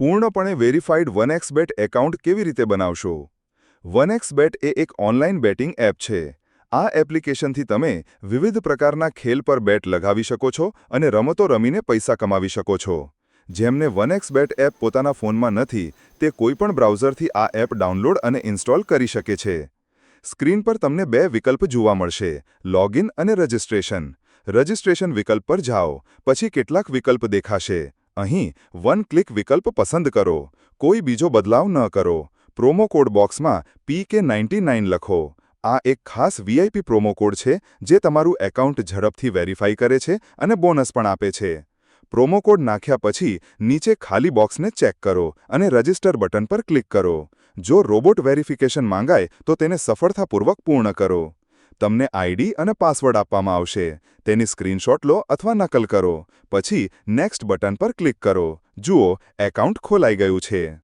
પૂર્ણપણે વેરીફાઈડ બેટ એકાઉન્ટ કેવી રીતે બનાવશો? વનએક્સબેટ એ એક ઓનલાઈન બેટિંગ એપ છે. આ એપ્લિકેશનથી તમે વિવિધ પ્રકારના ખેલ પર બેટ લગાવી શકો છો અને રમતો રમીને પૈસા કમાવી શકો છો. જેમને વન બેટ એપ પોતાના ફોનમાં નથી, તે કોઈપણ બ્રાઉઝરથી આ એપ ડાઉનલોડ અને ઇન્સ્ટોલ કરી શકે છે. સ્ક્રીન પર તમને બે વિકલ્પ જોવા મળશે, લોગિન અને રજિસ્ટ્રેશન. રજિસ્ટ્રેશન વિકલ્પ પર જાઓ, પછી કેટલાક વિકલ્પ દેખાશે. અહીં વન ક્લિક વિકલ્પ પસંદ કરો. કોઈ બીજો બદલાવ ન કરો. પ્રોમો કોડ બોક્સમાં પી કે નાઇન્ટી લખો. આ એક ખાસ વીઆઈપી પ્રોમો કોડ છે, જે તમારું એકાઉન્ટ ઝડપથી વેરીફાઈ કરે છે અને બોનસ પણ આપે છે. પ્રોમો કોડ નાખ્યા પછી નીચે ખાલી બોક્સને ચેક કરો અને રજિસ્ટર બટન પર ક્લિક કરો. જો રોબોટ વેરિફિકેશન માંગાય તો તેને સફળતાપૂર્વક પૂર્ણ કરો. તમને આઈડી અને પાસવર્ડ આપવામાં આવશે. તેની સ્ક્રીનશોટ લો અથવા નકલ કરો. પછી નેક્સ્ટ બટન પર ક્લિક કરો. જુઓ, એકાઉન્ટ ખોલાઈ ગયું છે.